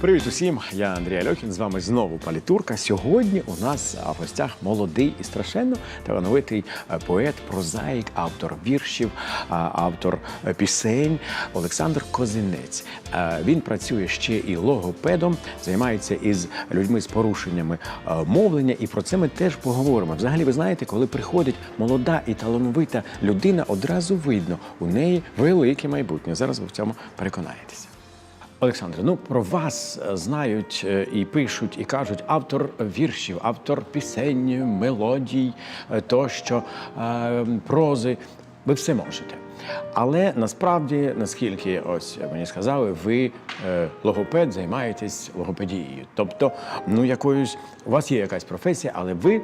Привіт усім! Я Андрій Альохін. З вами знову Палітурка. Сьогодні у нас в гостях молодий і страшенно талановитий е, поет, прозаїк, автор віршів, автор е, пісень Олександр Козинець. Е, Він працює ще і логопедом, займається із людьми з порушеннями мовлення, і про це ми теж поговоримо. Взагалі, ви знаєте, коли приходить молода і талановита людина, одразу видно у неї велике майбутнє. Зараз ви в цьому переконаєтеся. Олександре, ну про вас е, знають е, і пишуть, і кажуть автор віршів, автор пісень, мелодій, е, тощо, прози. Ви все можете. Але насправді, наскільки ось мені сказали, ви логопед займаєтесь логопедією. Тобто, ну якоюсь у вас є якась професія, але ви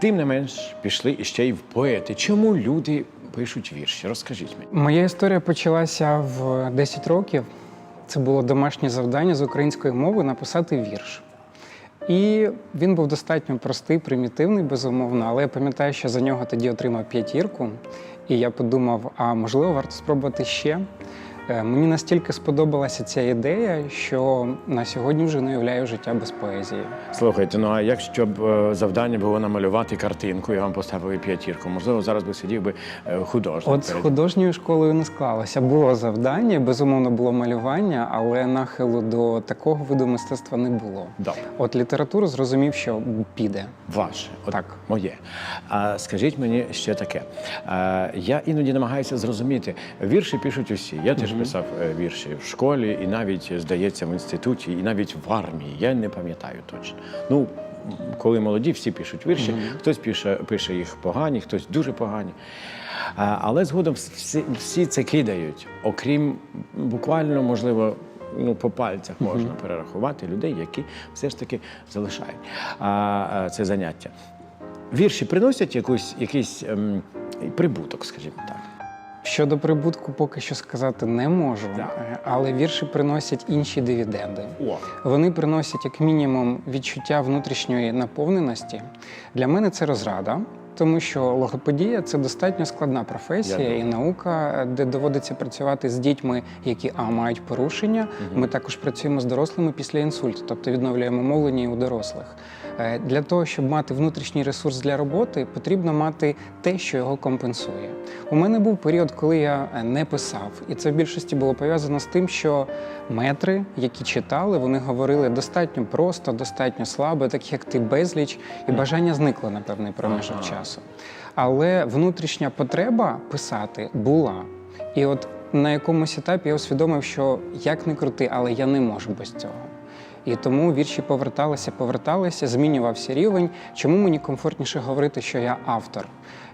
тим не менш пішли іще й в поети. Чому люди пишуть вірші? Розкажіть мені. Моя історія почалася в 10 років. Це було домашнє завдання з української мови написати вірш. І він був достатньо простий, примітивний, безумовно, але я пам'ятаю, що за нього тоді отримав п'ятірку. І я подумав, а можливо, варто спробувати ще. Е, Мені настільки сподобалася ця ідея, що на сьогодні вже не уявляю життя без поезії. Слухайте, ну а якщо б е, завдання було намалювати картинку і вам поставили п'ятірку, можливо, зараз би сидів би е, художник. От з художньою школою не склалося. Було завдання, безумовно, було малювання, але нахилу до такого виду мистецтва не було. Добре, От літературу зрозумів, що піде. ваше, от Так. моє. А скажіть мені ще таке. А, я іноді намагаюся зрозуміти. Вірші пишуть усі. Я теж писав е, вірші в школі, і навіть, здається, в інституті, і навіть в армії. Я не пам'ятаю точно. Ну, коли молоді, всі пишуть вірші, хтось пише, пише їх погані, хтось дуже погані. А, але згодом всі, всі це кидають, окрім буквально, можливо, ну, по пальцях можна перерахувати людей, які все ж таки залишають а, а, це заняття. Вірші приносять якусь, якийсь ем, прибуток, скажімо так. Щодо прибутку, поки що сказати не можу, Так. е, але вірші приносять інші дивіденди. О, Вони приносять як мінімум відчуття внутрішньої наповненості. Для мене це розрада. Тому що логопедія це достатньо складна професія Я і наука, де доводиться працювати з дітьми, які а мають порушення. Ми також працюємо з дорослими після інсульту, тобто відновлюємо мовлення і у дорослих. Е, Для того, щоб мати внутрішній ресурс для роботи, потрібно мати те, що його компенсує. У мене був період, коли я е, не писав, і це в більшості було пов'язано з тим, що метри, які читали, вони говорили достатньо просто, достатньо слабо, так як ти безліч, і бажання зникло на певний проміжок Ага. часу. Але внутрішня потреба писати була. І от на якомусь етапі я усвідомив, що як не крути, але я не можу без цього. І тому вірші поверталися, поверталися, змінювався рівень. Чому мені комфортніше говорити, що я автор?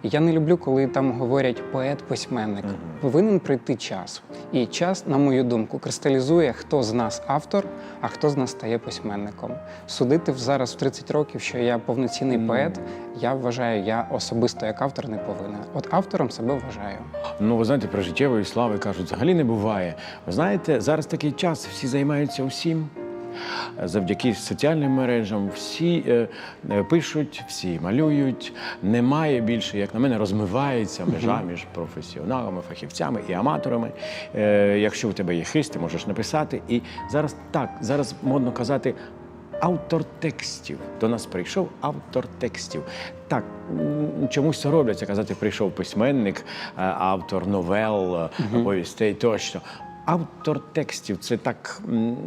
Я не люблю, коли там говорять поет-письменник. Повинен прийти час. І час, на мою думку, кристалізує, хто з нас автор, а хто з нас стає письменником. Судити в- зараз в 30 років, що я повноцінний поет, я вважаю, я особисто як автор не повинен. От автором себе вважаю. Ну, ви знаєте, про життєвої слави кажуть, взагалі не буває. Ви знаєте, зараз такий час, всі займаються усім. Завдяки соціальним мережам всі е, е, пишуть, всі малюють. Немає більше, як на мене, розмивається межа між професіоналами, фахівцями і аматорами. Е, якщо у тебе є хист, ти можеш написати. І зараз так, зараз модно казати. Автор текстів до нас прийшов автор текстів. Так чомусь соромляться казати, прийшов письменник, автор новел, повістей тощо. Автор текстів це так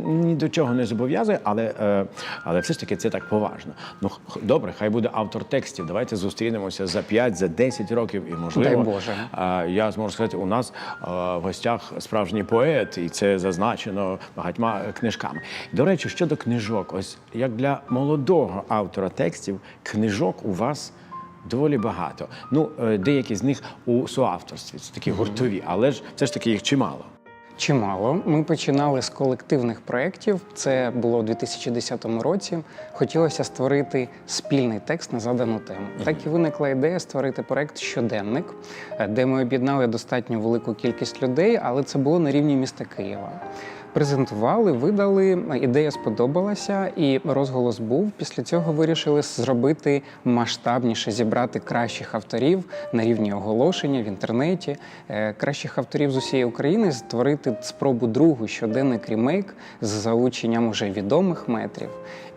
ні до чого не зобов'язує, але, е, але все ж таки це так поважно. Ну добре, хай буде автор текстів. Давайте зустрінемося за 5, за 10 років, і можливо, Дай Боже. е, я зможу сказати, у нас е, в гостях справжній поет, і це зазначено багатьма книжками. До речі, щодо книжок, ось як для молодого автора текстів, книжок у вас. Доволі багато. Ну, деякі з них у соавторстві, це такі гуртові, але ж все ж таки їх чимало. Чимало. Ми починали з колективних проєктів. Це було у 2010 році. Хотілося створити спільний текст на задану тему. Так і виникла ідея створити проєкт Щоденник, е, де ми об'єднали достатньо велику кількість людей, але це було на рівні міста Києва. Презентували, видали. Ідея сподобалася, і розголос був. Після цього вирішили зробити масштабніше, зібрати кращих авторів на рівні оголошення в інтернеті, е, кращих авторів з усієї України, створити спробу другу щоденний крімейк з залученням уже відомих метрів.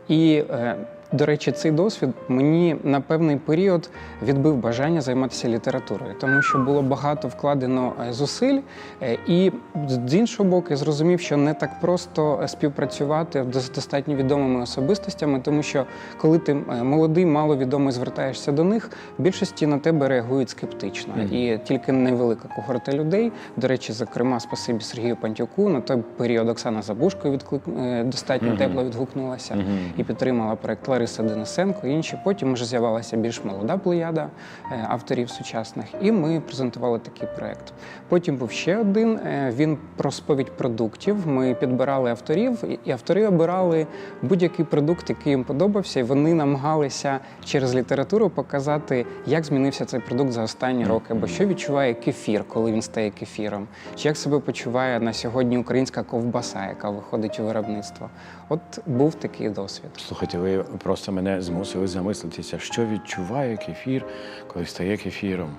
І е, до речі, цей досвід мені на певний період відбив бажання займатися літературою, тому що було багато вкладено е, зусиль, е, і з іншого боку, я зрозумів, що не так просто е, співпрацювати з достатньо відомими особистостями, тому що коли ти молодий, маловідомий, звертаєшся до них, в більшості на тебе реагують скептично. Мгм. І тільки невелика когорта людей, до речі, зокрема, спасибі Сергію Пантюку, на той період Оксана Забушко відклик... достатньо Мгм. тепло відгукнулася Мгм. і підтримала проект Лариса Денисенко. Інші потім вже з'явилася більш молода плеяда е, авторів сучасних, і ми презентували такий проект. Потім був ще один. е, Він про сповідь продуктів. Ми підбирали авторів, і- автори обирали будь-який продукт, який їм подобався, і вони намагалися через літературу показати, як змінився цей продукт за останні роки, або що відчуває кефір, коли він стає кефіром, чи як себе почуває на сьогодні українська ковбаса, яка виходить у виробництво. От був такий досвід. Слухайте, ви просто мене змусили замислитися, що відчуває кефір, коли стає кефіром.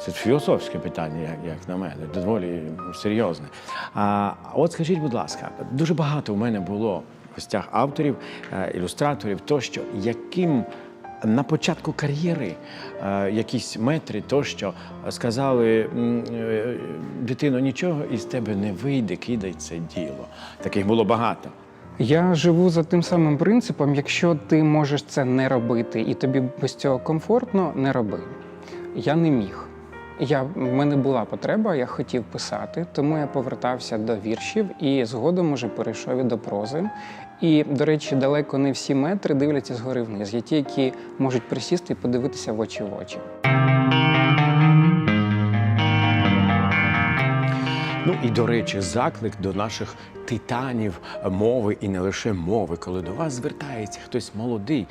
Це філософське питання, як, на мене, доволі серйозне. А от скажіть, будь ласка, дуже багато в мене було в гостях авторів, е, ілюстраторів, тощо, яким на початку кар'єри е, якісь метри, тощо сказали, е, дитино, нічого із тебе не вийде, кидай це діло. Таких було багато. Я живу за тим самим принципом: якщо ти можеш це не робити і тобі без цього комфортно, не роби. Я не міг. Я, в мене була потреба, я хотів писати, тому я повертався до віршів і згодом уже перейшов і до прози. І, до речі, далеко не всі метри дивляться згори вниз. Є ті, які можуть присісти і подивитися в очі в очі. Ну і до речі, заклик до наших титанів мови і не лише мови, коли до вас звертається хтось молодий,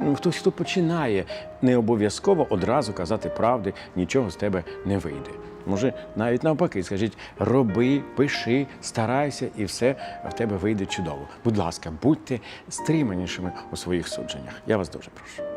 ну, хтось, хто починає, не обов'язково одразу казати правди, нічого з тебе не вийде. Може, навіть навпаки, скажіть, роби, пиши, старайся, і все в тебе вийде чудово. Будь ласка, будьте стриманішими у своїх судженнях. Я вас дуже прошу.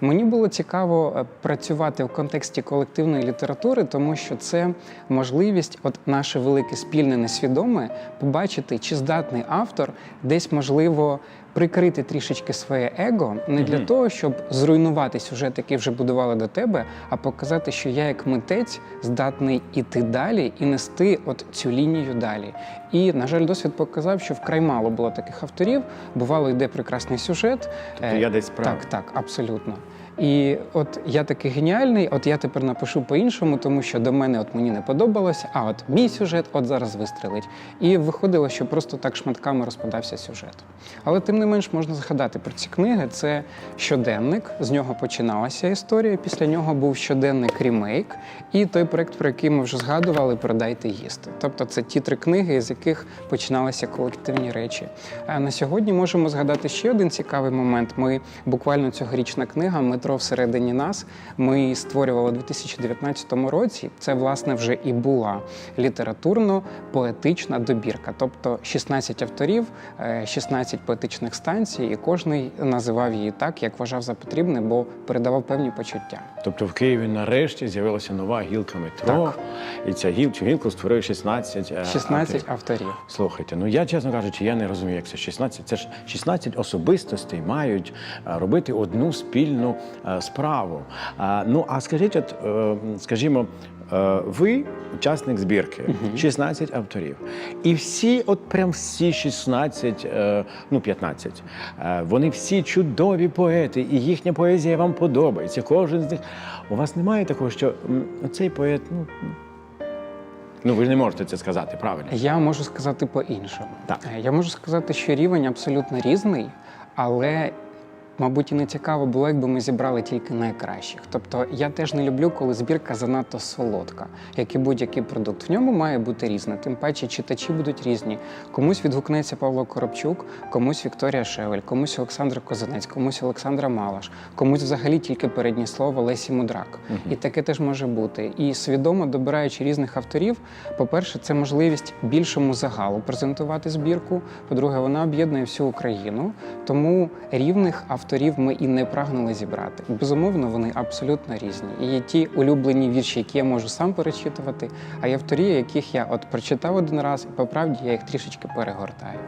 Мені було цікаво е, працювати в контексті колективної літератури, тому що це можливість, от наше велике спільне несвідоме, побачити, чи здатний автор десь можливо прикрити трішечки своє его, не для Мгм. того, щоб зруйнувати сюжет, який вже будували до тебе, а показати, що я як митець здатний іти далі і нести от цю лінію далі. І, на жаль, досвід показав, що вкрай мало було таких авторів. Бувало, йде прекрасний сюжет. Тобто е, я десь прав. так, так, абсолютно. І от я такий геніальний, от я тепер напишу по-іншому, тому що до мене от мені не подобалося, а от мій сюжет от зараз вистрелить. І виходило, що просто так шматками розпадався сюжет. Але тим не менш можна згадати про ці книги. Це щоденник, з нього починалася історія. Після нього був щоденник ремейк, і той проект, про який ми вже згадували, Продайте їсти. Тобто це ті три книги, з яких починалися колективні речі. А на сьогодні можемо згадати ще один цікавий момент. Ми буквально цьогорічна книга Метро всередині нас. Ми її створювали у 2019 році. Це власне вже і була літературно-поетична добірка, тобто 16 авторів, е, 16 поетичних станцій, і кожний називав її так, як вважав за потрібне, бо передавав певні почуття. Тобто в Києві нарешті з'явилася нова гілка метро, Так. і ця гіл, цю гілку створює 16 е, 16 авторів. авторів. Слухайте, ну я чесно кажучи, я не розумію, як це 16. Це ж 16 особистостей мають е, робити одну спільну е, справу. Ну а скажіть, от е, скажімо, е, ви учасник збірки, 16 авторів, і всі, от прям всі 16, е, ну 15, е, вони всі чудові поети, і їхня поезія вам подобається. Кожен з них. У вас немає такого, що цей поет, ну. Ну, ви ж не можете це сказати, правильно? Я можу сказати по-іншому. Так. Е, Я можу сказати, що рівень абсолютно різний, але мабуть, і не цікаво було, якби ми зібрали тільки найкращих. Тобто я теж не люблю, коли збірка занадто солодка, як і будь-який продукт. В ньому має бути різне. Тим паче читачі будуть різні. Комусь відгукнеться Павло Коробчук, комусь Вікторія Шевель, комусь Олександр Козанець, комусь Олександра Малаш, комусь взагалі тільки переднє слово Лесі Мудрак. І таке теж може бути. І свідомо добираючи різних авторів, по-перше, це можливість більшому загалу презентувати збірку. По-друге, вона об'єднує всю Україну. Тому рівних авторів ми і не прагнули зібрати. Безумовно, вони абсолютно різні. І є ті улюблені вірші, які я можу сам перечитувати, а є авторі, яких я от прочитав один раз, і по правді я їх трішечки перегортаю.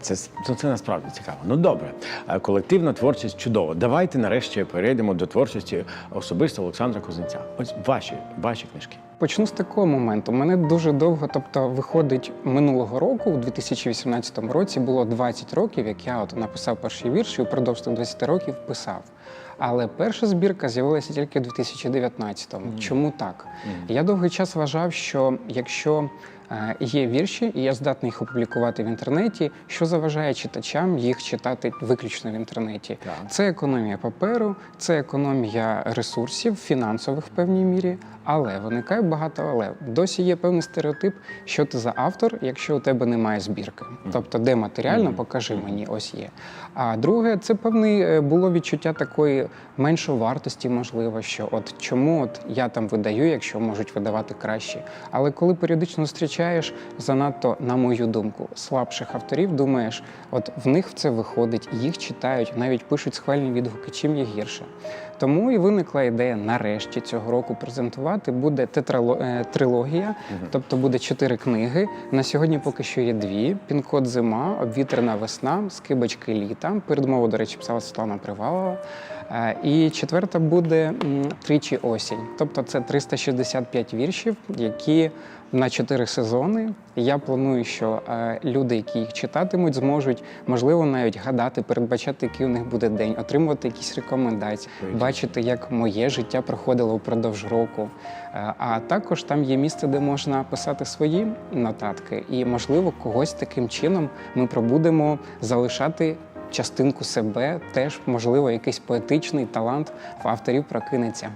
Це, це, це насправді цікаво. Ну добре, Е, колективна творчість чудово. Давайте нарешті перейдемо до творчості особисто Олександра Кузнеця. Ось ваші, ваші книжки. Почну з такого моменту. Мене дуже довго, тобто, виходить минулого року, у 2018 році, було 20 років, як я от написав перший вірші, упродовж впродовж тих 20 років писав. Але перша збірка з'явилася тільки у 2019-му. Чому так? Я довгий час вважав, що якщо є вірші, і я здатний їх опублікувати в інтернеті, що заважає читачам їх читати виключно в інтернеті. Так. Це економія паперу, це економія ресурсів, фінансових в певній мірі. Але виникає багато але. Досі є певний стереотип, що ти за автор, якщо у тебе немає збірки. Тобто, де матеріально, покажи мені, ось є. А друге, це певне е, було відчуття такої меншовартості, можливо, що от чому от я там видаю, якщо можуть видавати краще. Але коли періодично зустрічаєш занадто, на мою думку, слабших авторів, думаєш, от в них це виходить, їх читають, навіть пишуть схвальні відгуки, чим є гірше. Тому і виникла ідея нарешті цього року презентувати. Буде тетрало... е, трилогія, тобто буде чотири книги. На сьогодні поки що є дві: Пін-код зима, обвітрена весна, скибочки літа. Передмову, до речі, писала Світлана Привалова. Е, І четверта буде тричі осінь. Тобто це 365 віршів, які на чотири сезони. Я планую, що е, люди, які їх читатимуть, зможуть можливо навіть гадати, передбачати, який у них буде день, отримувати якісь рекомендації, бачити, як моє життя проходило впродовж року. Е, А також там є місце, де можна писати свої нотатки, і можливо когось таким чином ми пробудемо залишати. Частинку себе теж можливо якийсь поетичний талант в авторів прокинеться.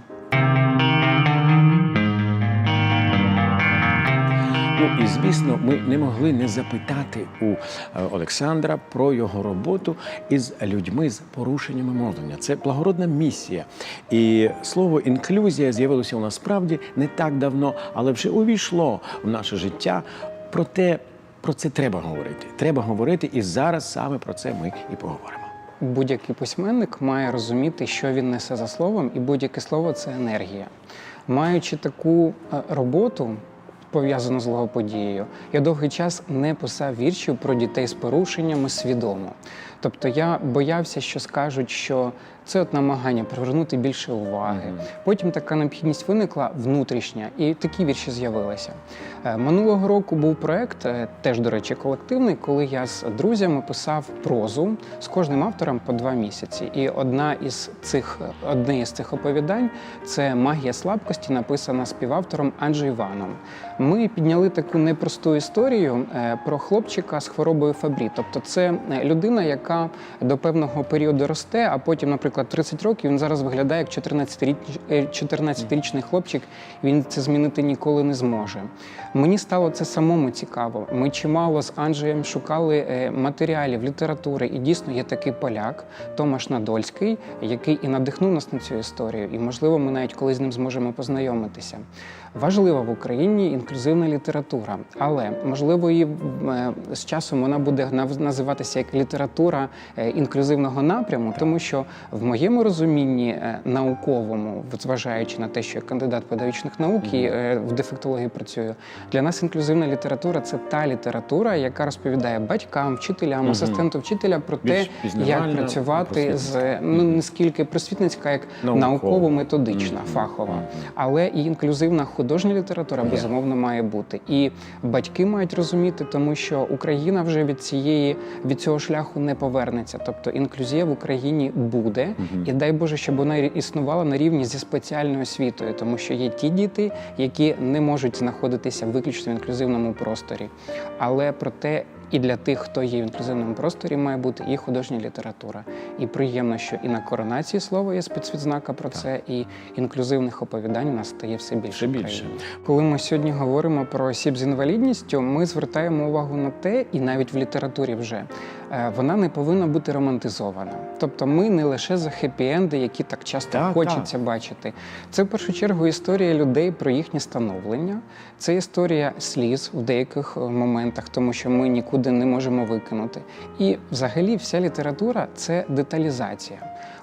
Ну і звісно, ми не могли не запитати у е, Олександра про його роботу із людьми з порушеннями мовлення. Це благородна місія. І слово інклюзія з'явилося у нас справді не так давно, але вже увійшло в наше життя. Проте про це треба говорити. Треба говорити, і зараз саме про це ми і поговоримо. Будь-який письменник має розуміти, що він несе за словом, і будь-яке слово це енергія. Маючи таку е, роботу, пов'язану з логоподією, я довгий час не писав віршів про дітей з порушеннями свідомо. Тобто я боявся, що скажуть, що це от намагання привернути більше уваги. Потім така необхідність виникла внутрішня, і такі вірші з'явилися. Е, Минулого року був проект, е, теж, до речі, колективний, коли я з друзями писав прозу з кожним автором по два місяці. І одна із цих одне із цих оповідань це магія слабкості, написана співавтором Анджей Іваном. Ми підняли таку непросту історію е, про хлопчика з хворобою Фабрі. Тобто, це людина, яка до певного періоду росте, а потім, наприклад, 30 років він зараз виглядає як 14-річний 14-річний хлопчик. Він це змінити ніколи не зможе. Мені стало це самому цікаво. Ми чимало з Анджеєм шукали е, матеріалів, літератури, і дійсно є такий поляк Томаш Надольський, який і надихнув нас на цю історію. І можливо, ми навіть колись з ним зможемо познайомитися. Важлива в Україні інклюзивна література, але можливо і е, з часом вона буде називатися як література е, інклюзивного напряму, тому що в моєму розумінні е, науковому, зважаючи на те, що я кандидат педагогічних наук і в дефектології працюю, для нас інклюзивна література це та література, яка розповідає батькам, вчителям, асистенту вчителя про те, як працювати з ну не скільки просвітницька, як науково-методична, фахова. Але і інклюзивна художня література безумовно має бути. І батьки мають розуміти, тому що Україна вже від цієї від цього шляху не повернеться. Тобто інклюзія в Україні буде, і дай Боже, щоб вона існувала на рівні зі спеціальною освітою, тому що є ті діти, які не можуть знаходитися виключно в інклюзивному просторі. Але про те, і для тих, хто є в інклюзивному просторі, має бути і художня література. І приємно, що і на коронації слова є спецвідзнака про це, і інклюзивних оповідань у нас стає все більше. Все більше. Коли ми сьогодні говоримо про осіб з інвалідністю, ми звертаємо увагу на те, і навіть в літературі вже вона не повинна бути романтизована. Тобто, ми не лише за хеппі-енди, які так часто Так, хочеться бачити. Це в першу чергу історія людей про їхнє становлення. Це історія сліз в деяких е, моментах, тому що ми нікуди не можемо викинути. І взагалі вся література це деталізація.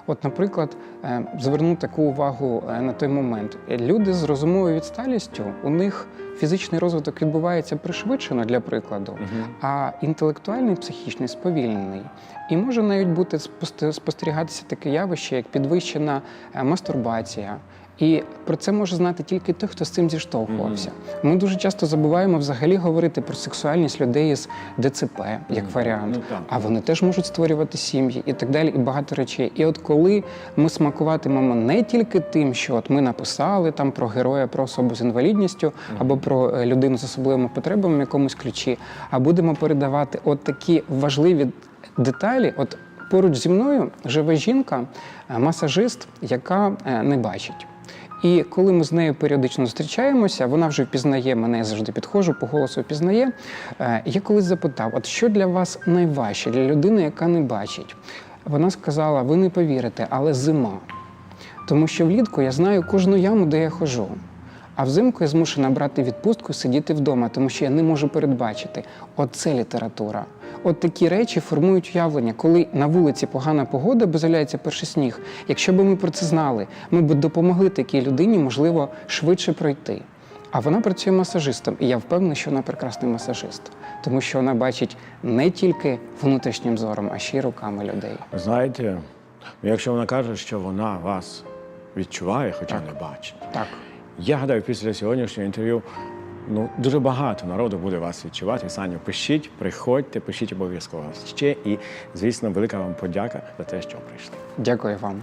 От, наприклад, е, зверну таку увагу е, на той момент. Люди з розумовою відсталістю, у них фізичний розвиток відбувається пришвидшено для прикладу, а інтелектуальний психічний сповільнений. І може навіть бути спосте- спостерігатися таке явище, як підвищена е, мастурбація. І про це може знати тільки той, хто з цим зіштовхувався. Ми дуже часто забуваємо взагалі говорити про сексуальність людей з ДЦП як варіант. Ну, так. А вони теж можуть створювати сім'ї і так далі, і багато речей. І от коли ми смакуватимемо не тільки тим, що от ми написали там про героя, про особу з інвалідністю або про е, людину з особливими потребами в якомусь ключі, а будемо передавати от такі важливі деталі. От поруч зі мною живе жінка, е, масажист, яка е, не бачить. І коли ми з нею періодично зустрічаємося, вона вже впізнає мене, я завжди підходжу, по голосу впізнає. Е, Я колись запитав: от що для вас найважче для людини, яка не бачить? Вона сказала: ви не повірите, але зима. Тому що влітку я знаю кожну яму, де я хожу. А взимку я змушена брати відпустку і сидіти вдома, тому що я не можу передбачити. Оце література. От такі речі формують уявлення, коли на вулиці погана погода, бо з'являється перший сніг. Якщо б ми про це знали, ми б допомогли такій людині, можливо, швидше пройти. А вона працює масажистом, і я впевнений, що вона прекрасний масажист, тому що вона бачить не тільки внутрішнім зором, а ще й руками людей. Знаєте, якщо вона каже, що вона вас відчуває, хоча не бачить. Так. Я гадаю, після сьогоднішнього інтерв'ю ну, дуже багато народу буде вас відчувати. Саню, пишіть, приходьте, пишіть обов'язково ще. І, звісно, велика вам подяка за те, що прийшли. Дякую вам.